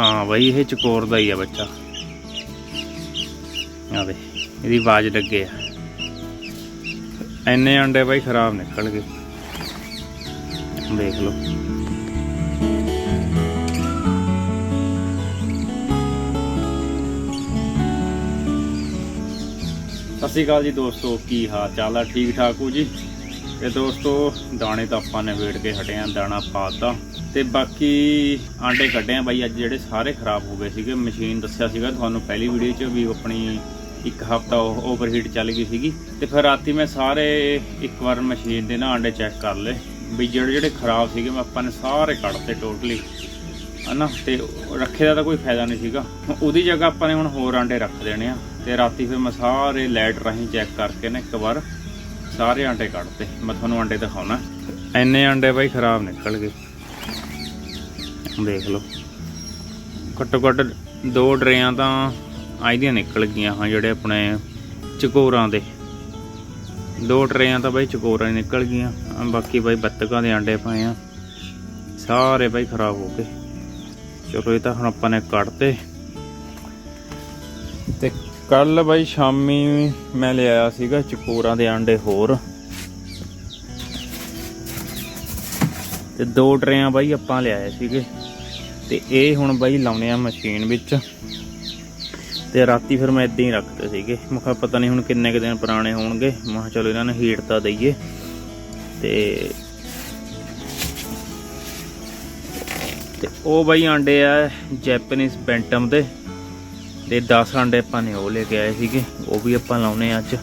ਹਾਂ ਬਾਈ, ਇਹ ਚਕੋਰ ਦਾ ਹੀ ਆ ਬੱਚਾ। ਆ ਦੇ ਇਹਦੀ ਆਵਾਜ਼ ਲੱਗੇ ਆ। ਐਨੇ ਅੰਡੇ ਬਾਈ ਖਰਾਬ ਨਿਕਲ ਗਏ ਦੇਖ ਲਓ। ਸਤਿ ਸ਼੍ਰੀ ਅਕਾਲ ਜੀ ਦੋਸਤੋ, ਕੀ ਹਾਲ ਚਾਲ ਆ? ਠੀਕ ਠਾਕ ਹੋ ਜੀ? ਤੇ ਦੋਸਤੋ, ਦਾਣੇ ਤਾਂ ਆਪਾਂ ਨੇ ਵੇੜ ਕੇ ਹਟਿਆ ਆਂ, ਦਾਣਾ ਪਾਤਾ। ਤੇ ਬਾਕੀ ਆਂਡੇ ਕੱਢਿਆ ਬਾਈ, ਅੱਜ ਜਿਹੜੇ ਸਾਰੇ ਖਰਾਬ ਹੋ ਗਏ ਸੀਗੇ। ਮਸ਼ੀਨ ਦੱਸਿਆ ਸੀਗਾ ਤੁਹਾਨੂੰ ਪਹਿਲੀ ਵੀਡੀਓ 'ਚ ਵੀ ਆਪਣੀ ਇੱਕ ਹਫਤਾ ਓਵਰਹੀਟ ਚੱਲ ਗਈ ਸੀਗੀ। ਤੇ ਫਿਰ ਰਾਤੀ ਮੈਂ ਸਾਰੇ ਇੱਕ ਵਾਰ ਮਸ਼ੀਨ ਦੇ ਨਾ ਆਂਡੇ ਚੈੱਕ ਕਰ ਲਏ। ਵੀ ਜਿਹੜੇ ਜਿਹੜੇ ਖਰਾਬ ਸੀਗੇ, ਮੈਂ ਆਪਾਂ ਨੇ ਸਾਰੇ ਕੱਢਤੇ ਟੋਟਲੀ ਹਨਾ? ਤੇ ਉਹ ਰੱਖੇ ਦਾ ਤਾਂ ਕੋਈ ਫਾਇਦਾ ਨਹੀਂ ਸੀਗਾ। ਉਹਦੀ ਜਗ੍ਹਾ ਆਪਾਂ ਨੇ ਹੁਣ ਹੋਰ ਆਂਡੇ ਰੱਖ ਦੇਣੇ ਆ। ਤੇ ਰਾਤੀ ਫਿਰ ਮੈਂ ਸਾਰੇ ਲਾਈਟ ਰਾਹੀਂ ਚੈੱਕ ਕਰਕੇ ਨਾ ਇੱਕ ਵਾਰ ਸਾਰੇ ਆਂਡੇ ਕੱਢਤੇ ਮੈਂ ਤੁਹਾਨੂੰ ਆਂਡੇ ਦਿਖਾਉਣਾ। ਐਨੇ ਆਂਡੇ ਬਾਈ ਖਰਾਬ ਨਿਕਲ ਗਏ। ਦੇਖ ਲਓ। ਘੱਟੋ ਘੱਟ ਦੋ ਡਰੇਆਂ ਤਾਂ ਆਈਆਂ ਨਿਕਲ ਗਈਆਂ ਹਾਂ ਜਿਹੜੇ ਆਪਣੇ ਚਕੋਰਾਂ ਦੇ। ਦੋ ਟਰੇਆਂ ਤਾਂ ਬਾਈ ਚਕੋਰਾਂ ਹੀ ਨਿਕਲ ਗਈਆਂ। ਬਾਕੀ ਬਾਈ ਬੱਤਕਾਂ ਦੇ ਆਂਡੇ ਪਏ ਆ। ਸਾਰੇ ਬਾਈ ਖਰਾਬ ਹੋ ਗਏ। ਚਲੋ ਇਹ ਤਾਂ ਹੁਣ ਆਪਾਂ ਨੇ ਕੱਢਤੇ ਤੇ ਕੱਲ ਬਾਈ ਸ਼ਾਮੀ ਮੈਂ ਲਿਆਇਆ ਸੀਗਾ ਚਕੋਰਾਂ ਦੇ ਆਂਡੇ ਹੋਰ। ਤੇ ਦੋ ਟਰੇਆਂ ਬਾਈ ਆਪਾਂ ਲਿਆਏ ਸੀਗੇ। ਤੇ ਇਹ ਹੁਣ ਬਾਈ ਲਾਉਣੇ ਆ ਮਸ਼ੀਨ ਵਿੱਚ। ਤੇ ਰਾਤੀ ਫਿਰ ਮੈਂ ਇਦਾਂ ਹੀ ਰੱਖਦੇ ਸੀਗੇ। ਮੈਂ ਕਿਹਾ ਪਤਾ ਨਹੀਂ ਹੁਣ ਕਿੰਨੇ ਕੁ ਦਿਨ ਪੁਰਾਣੇ ਹੋਣਗੇ। ਮੈਂ ਚਲੋ ਇਹਨਾਂ ਨੂੰ ਹੀਟ ਤਾਂ ਦਈਏ। ਤੇ ਤੇ ਉਹ ਬਾਈ ਆਂਡੇ ਆ ਜੈਪਨੀਜ਼ ਪੈਂਟਮ ਦੇ। ਤੇ 10 ਆਂਡੇ ਆਪਾਂ ਨੇ ਉਹ ਲੈ ਕੇ ਆਏ ਸੀਗੇ, ਉਹ ਵੀ ਆਪਾਂ ਲਾਉਨੇ ਆ ਅੱਜ।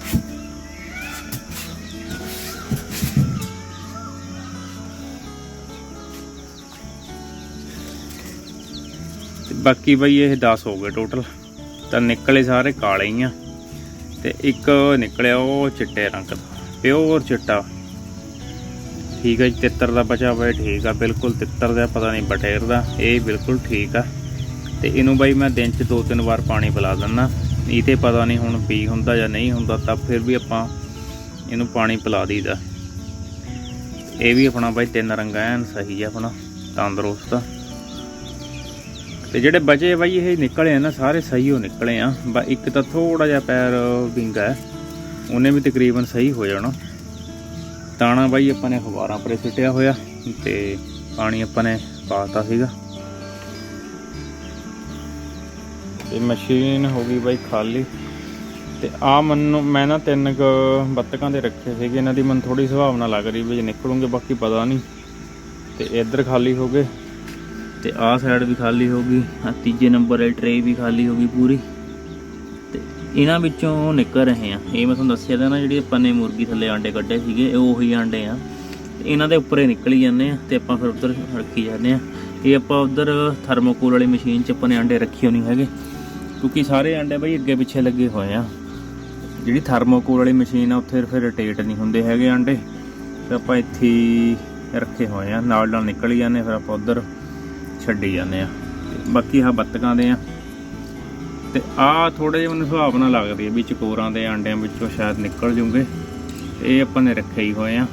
ਬਾਕੀ ਬਈ ਇਹ 10 ਹੋ ਗਏ ਟੋਟਲ ਤਾਂ ਨਿਕਲੇ ਸਾਰੇ ਕਾਲੇ ਹੀ ਆ। ਤੇ ਇੱਕ ਨਿਕਲਿਆ ਉਹ ਚਿੱਟੇ ਰੰਗ ਦਾ ਪਿਓਰ ਚਿੱਟਾ। ਠੀਕ ਹੈ ਜੀ, ਤਿੱਤਰ ਦਾ ਬਚਾ ਹੋਇਆ, ਠੀਕ ਆ, ਬਿਲਕੁਲ ਤਿੱਤਰ ਦਾ ਪਤਾ ਨਹੀਂ ਬਟੇਰ ਦਾ, ਇਹ ਬਿਲਕੁਲ ਠੀਕ ਆ। ਤੇ ਇਹਨੂੰ ਬਾਈ ਮੈਂ ਦਿਨ 'ਚ ਦੋ ਤਿੰਨ ਵਾਰ ਪਾਣੀ ਪਿਲਾ ਦਿੰਦਾ ਇਹ ਤੇ ਪਤਾ ਨਹੀਂ ਹੁਣ ਪੀ ਹੁੰਦਾ ਜਾਂ ਨਹੀਂ ਹੁੰਦਾ ਤਾਂ ਫਿਰ ਵੀ ਆਪਾਂ ਇਹਨੂੰ ਪਾਣੀ ਪਿਲਾ ਦਈਦਾ। ਇਹ ਵੀ ਆਪਣਾ ਬਾਈ ਤਿੰਨ ਰੰਗਾਂ ਐਨ ਸਹੀ ਆ ਆਪਣਾ, ਤੰਦਰੁਸਤ। ਆ ਤੇ ਜਿਹੜੇ ਬਚੇ ਬਾਈ ਇਹ ਨਿਕਲੇ ਆ ਨਾ, ਸਾਰੇ ਸਹੀ ਹੋ ਨਿਕਲੇ ਆ। ਬਾ ਇੱਕ ਤਾਂ ਥੋੜਾ ਜਿਹਾ ਪੈਰ ਵਿੰਗਾ ਹੈ ਉਹਨੇ ਵੀ ਤਕਰੀਬਨ ਸਹੀ ਹੋ ਜਾਣਾ। ਦਾਣਾ ਬਾਈ ਆਪਾਂ ਨੇ ਫਵਾਰਾਂ ਪਰੇ ਸਿੱਟਿਆ ਹੋਇਆ ਤੇ ਪਾਣੀ ਆਪਾਂ ਨੇ ਪਾਤਾ ਸੀਗਾ। ਤੇ ਮਸ਼ੀਨ ਹੋ ਗਈ ਬਾਈ ਖਾਲੀ। ਤੇ ਆ ਮੈਨੂੰ ਮੈਂ ਨਾ ਤਿੰਨ ਕੁ ਬੱਤਕਾਂ ਦੇ ਰੱਖੇ ਸੀਗੇ। ਇਹਨਾਂ ਦੀ ਮੈਨੂੰ ਥੋੜੀ ਸੁਭਾਵਨਾ ਲੱਗ ਰਹੀ ਵੀ ਜੇ ਨਿਕਲੂਗੇ, ਬਾਕੀ ਪਤਾ ਨਹੀਂ। ਤੇ ਇੱਧਰ ਖਾਲੀ ਹੋ ਗਏ। ਤੇ ਆਹ ਸਾਈਡ ਵੀ ਖਾਲੀ ਹੋ ਗਈ। ਆ ਤੀਜੇ ਨੰਬਰ ਵਾਲੀ ਟਰੇ ਵੀ ਖਾਲੀ ਹੋ ਗਈ ਪੂਰੀ। ਤੇ ਇਹਨਾਂ ਵਿੱਚੋਂ ਨਿਕਲ ਰਹੇ ਆ। ਇਹ ਮੈਂ ਤੁਹਾਨੂੰ ਦੱਸਿਆ ਤਾਂ ਨਾ, ਜਿਹੜੀ ਆਪਾਂ ਨੇ ਮੁਰਗੀ ਥੱਲੇ ਆਂਡੇ ਕੱਢੇ ਸੀਗੇ, ਇਹ ਉਹੀ ਆਂਡੇ ਆ। ਤੇ ਇਹਨਾਂ ਦੇ ਉੱਪਰ ਹੀ ਨਿਕਲੀ ਜਾਂਦੇ ਆ ਤੇ ਆਪਾਂ ਫਿਰ ਉੱਧਰ ਰੱਖੀ ਜਾਂਦੇ ਆ। ਇਹ ਆਪਾਂ ਉੱਧਰ ਥਰਮੋਕੋਲ ਵਾਲੀ ਮਸ਼ੀਨ 'ਚ ਆਪਾਂ ਨੇ ਆਂਡੇ ਰੱਖੇ ਹੋਣੀ ਹੈਗੇ। ਕਿਉਂਕਿ ਸਾਰੇ ਆਂਡੇ ਬਈ ਅੱਗੇ ਪਿੱਛੇ ਲੱਗੇ ਹੋਏ ਆ। ਜਿਹੜੀ ਥਰਮੋਕੋਲ ਵਾਲੀ ਮਸ਼ੀਨ ਆ, ਉੱਥੇ ਫਿਰ ਰੋਟੇਟ ਨਹੀਂ ਹੁੰਦੇ ਹੈਗੇ ਆਂਡੇ ਤੇ ਆਪਾਂ ਇੱਥੇ ਹੀ ਰੱਖੇ ਹੋਏ ਆ, ਨਾਲ ਨਾਲ ਨਿਕਲ ਹੀ ਜਾਂਦੇ ਫਿਰ ਆਪਾਂ ਉੱਧਰ ਛੱਡੀ ਜਾਂਦੇ ਆ। ਤੇ ਬਾਕੀ ਆਹ ਬੱਤਕਾਂ ਦੇ ਆ। ਤੇ ਆ ਥੋੜੇ ਜਿਹਾ ਮੈਨੂੰ ਸੁਭਾਵਨਾ ਲੱਗਦੀ ਹੈ ਵੀ ਚਕੋਰਾਂ ਦੇ ਆਂਡਿਆਂ ਵਿੱਚੋਂ ਸ਼ਾਇਦ ਨਿਕਲ ਜੂਗੇ। ਇਹ ਆਪਾਂ ਨੇ ਰੱਖੇ ਹੀ ਹੋਏ ਆ।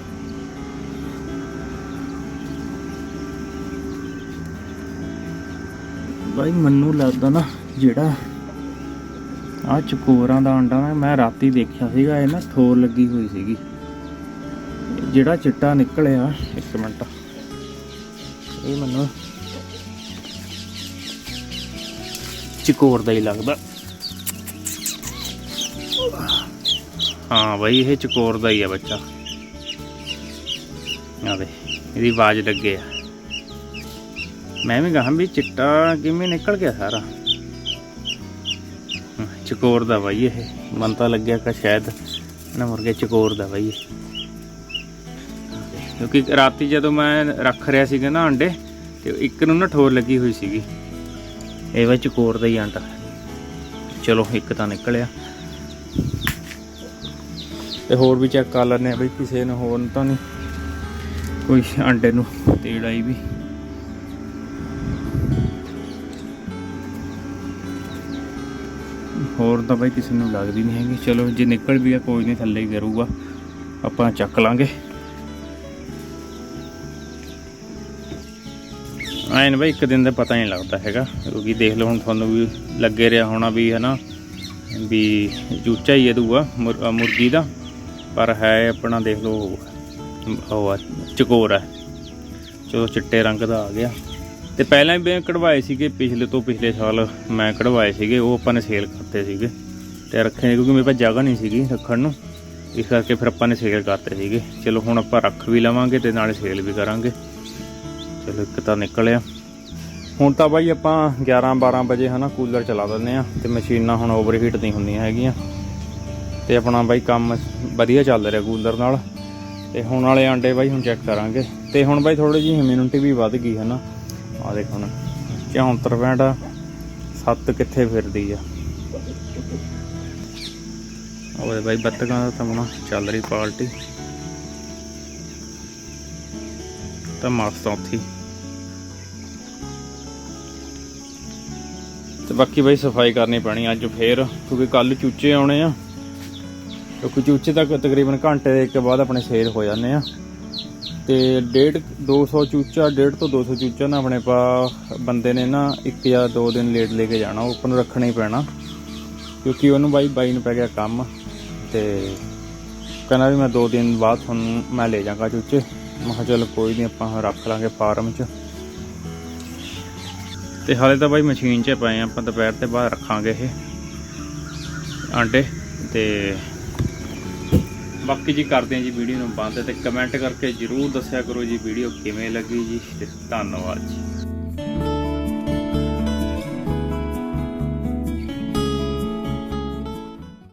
ਬਾਈ ਮੈਨੂੰ ਲੱਗਦਾ ਨਾ ਜਿਹੜਾ ਆ ਚਕੋਰਾਂ ਦਾ ਆਂਡਾ ਨਾ ਮੈਂ ਰਾਤੀ ਦੇਖਿਆ ਸੀਗਾ, ਇਹ ਨਾ ਥੋਰ ਲੱਗੀ ਹੋਈ ਸੀਗੀ। ਜਿਹੜਾ ਚਿੱਟਾ ਨਿਕਲਿਆ, ਇੱਕ ਮਿੰਟ। ਇਹ ਮੈਨੂੰ ਚਕੋਰ ਦਾ ਹੀ ਲੱਗਦਾ। ਹਾਂ ਬਈ, ਇਹ ਚਕੋਰ ਦਾ ਹੀ ਆ ਬੱਚਾ। ਆ ਦੇ ਇਹਦੀ ਆਵਾਜ਼ ਲੱਗੇ ਆ। ਮੈਂ ਵੀ ਕਹਾਂ ਵੀ ਚਿੱਟਾ ਕਿਵੇਂ ਨਿਕਲ ਗਿਆ ਸਾਰਾ। ਚਕੋਰ ਦਾ ਬਾਈ ਇਹ। ਮਨ ਤਾਂ ਲੱਗਿਆ ਕਿ ਸ਼ਾਇਦ ਨਾ ਮੁਰਗੇ ਚਕੋਰ ਦਾ ਬਾਈ ਇਹ। ਕਿਉਂਕਿ ਰਾਤੀ ਜਦੋਂ ਮੈਂ ਰੱਖ ਰਿਹਾ ਸੀਗਾ ਨਾ ਅੰਡੇ, ਤੇ ਇੱਕ ਨੂੰ ਨਾ ਠੋਰ ਲੱਗੀ ਹੋਈ ਸੀਗੀ। ਇਹ ਵਿੱਚ ਕੋਰ ਦਾ ਹੀ ਆਂਡਾ ਚਲੋ, ਇੱਕ ਤਾਂ ਨਿਕਲਿਆ। ਤੇ ਹੋਰ ਵੀ ਚੈੱਕ ਕਰ ਲੈਣੇ ਆ ਬਈ ਕਿਸੇ ਨੂੰ, ਹੋਰ ਤਾਂ ਨਹੀਂ। ਕੋਈ ਆਂਡੇ ਨੂੰ ਤੇੜ ਆਈ ਵੀ। ਹੋਰ ਤਾਂ ਬਾਈ ਕਿਸੇ ਨੂੰ ਲੱਗਦੀ ਨਹੀਂ ਹੈਗੀ। ਚਲੋ, ਜੇ ਨਿਕਲ ਵੀ ਆ ਕੋਈ ਨਹੀਂ, ਥੱਲੇ ਹੀ ਕਰੂਗਾ। ਆਪਾਂ ਚੱਕ ਲਾਂਗੇ। ਐਨ ਬਈ, ਇੱਕ ਦਿਨ ਦਾ ਪਤਾ ਨਹੀਂ ਲੱਗਦਾ ਹੈਗਾ। ਕਿਉਂਕਿ ਦੇਖ ਲਓ, ਹੁਣ ਤੁਹਾਨੂੰ ਵੀ ਲੱਗੇ ਰਿਹਾ ਹੋਣਾ ਵੀ, ਹਨਾ, ਵੀ ਚੂਚਾ ਹੀ ਹੈ ਦੂਆ, ਮੁਰ- ਮੁਰਗੀ ਦਾ। ਪਰ ਹੈ ਆਪਣਾ, ਦੇਖ ਲਓ, ਉਹ ਚਕੋਰ ਹੈ। ਚਲੋ, ਚਿੱਟੇ ਰੰਗ ਦਾ ਆ ਗਿਆ। ਤੇ ਪਹਿਲਾਂ ਵੀ ਮੈਂ ਕਢਵਾਏ ਸੀਗੇ, ਪਿਛਲੇ ਤੋਂ ਪਿਛਲੇ ਸਾਲ ਮੈਂ ਕਢਵਾਏ ਸੀਗੇ, ਉਹ ਆਪਾਂ ਨੇ ਸੇਲ ਕਰਤੇ ਸੀਗੇ। ਤੇ ਰੱਖੇ ਨੇ, ਕਿਉਂਕਿ ਮੇਰੇ ਕੋਲ ਜਗ੍ਹਾ ਨਹੀਂ ਸੀਗੀ ਰੱਖਣ ਨੂੰ। ਇਸ ਕਰਕੇ ਫਿਰ ਆਪਾਂ ਨੇ ਸੇਲ ਕਰਤੇ ਸੀਗੇ। ਚਲੋ ਹੁਣ ਆਪਾਂ ਰੱਖ ਵੀ ਲਵਾਂਗੇ ਤੇ ਨਾਲੇ ਸੇਲ ਵੀ ਕਰਾਂਗੇ। ਚਲੋ ਇੱਕ ਤਾਂ ਨਿਕਲਿਆ। ਹੁਣ ਤਾਂ ਬਾਈ ਆਪਾਂ 11 12 ਵਜੇ ਹਨਾ ਕੂਲਰ ਚਲਾ ਦਿੰਦੇ ਆ ਤੇ ਮਸ਼ੀਨਾਂ ਹੁਣ ਓਵਰਹੀਟ ਨਹੀਂ ਹੁੰਦੀਆਂ ਹੈਗੀਆਂ। ਤੇ ਆਪਣਾ ਬਾਈ ਕੰਮ ਵਧੀਆ ਚੱਲ ਰਿਹਾ ਕੂਲਰ ਨਾਲ। ਤੇ ਹੁਣ ਵਾਲੇ ਆਂਡੇ ਬਾਈ ਹੁਣ ਚੈੱਕ ਕਰਾਂਗੇ। ਤੇ ਹੁਣ ਬਾਈ ਥੋੜੀ ਜਿਹੀ ਇਮਿਊਨਿਟੀ ਵੀ ਵੱਧ ਗਈ ਹਨਾ। ਆ ਦੇਖ ਹੁਣ 74 ਸੱਤ ਕਿੱਥੇ ਫਿਰਦੀ ਆ? ਉਹਦੇ ਬਾਈ, ਬੱਤਕਾਂ ਦਾ ਤਮਣਾ ਚੱਲ ਰਹੀ ਪਾਰਟੀ। ਤਾਂ ਮਸਤ ਆ ਉੱਥੇ ਤੇ ਬਾਕੀ ਬਾਈ, ਸਫ਼ਾਈ ਕਰਨੀ ਪੈਣੀ ਅੱਜ ਫੇਰ, ਕਿਉਂਕਿ ਕੱਲ ਚੂਚੇ ਆਉਣੇ ਆ। ਕਿਉਂਕਿ ਚੂਚੇ ਤੱਕ ਤਕਰੀਬਨ ਘੰਟੇ ਦੇ ਇੱਕ ਬਾਅਦ ਆਪਣੇ ਸੇਲ ਹੋ ਜਾਂਦੇ ਆ। ਤੇ 1.5 200 ਚੂਚਾ 1.5 ਤੋਂ 200 ਚੂਚਾ ਨਾ ਆਪਣੇ ਪਾ ਬੰਦੇ ਨੇ ਨਾ ਇੱਕ ਜਾਂ ਦੋ ਦਿਨ ਲੇਟ ਲੈ ਕੇ ਜਾਣਾ, ਉਹ ਆਪਾਂ ਨੂੰ ਰੱਖਣਾ ਹੀ ਪੈਣਾ। ਕਿਉਂਕਿ ਉਹਨੂੰ ਬਾਈ ਬਾਈ ਨੂੰ ਪੈ ਗਿਆ ਕੰਮ ਤੇ ਕਹਿੰਦਾ ਵੀ ਮੈਂ ਦੋ ਦਿਨ ਬਾਅਦ ਤੁਹਾਨੂੰ ਮੈਂ ਲੈ ਜਾਗਾ ਚੂਚੇ। ਮੈਂ ਕਿਹਾ ਚਲ ਕੋਈ ਨਹੀਂ ਆਪਾਂ ਰੱਖ ਲਾਂਗੇ ਫਾਰਮ 'ਚ। ਤੇ ਹਾਲੇ ਤਾਂ ਬਾਈ ਮਸ਼ੀਨ 'ਚ ਪਏ ਆ, ਆਪਾਂ ਦੁਪਹਿਰ ਤੇ ਬਾਅਦ ਰੱਖਾਂਗੇ ਇਹ ਆਂਡੇ ਤੇ ਬਾਕੀ ਜੀ ਕਰਦੇ ਆ ਜੀ ਵੀਡੀਓ ਨੂੰ ਬੰਦ ਤੇ ਕਮੈਂਟ ਕਰਕੇ ਜਰੂਰ ਦੱਸਿਆ ਕਰੋ ਜੀ ਵੀਡੀਓ ਕਿਵੇਂ ਲੱਗੀ ਜੀ, ਤੇ ਧੰਨਵਾਦ ਜੀ।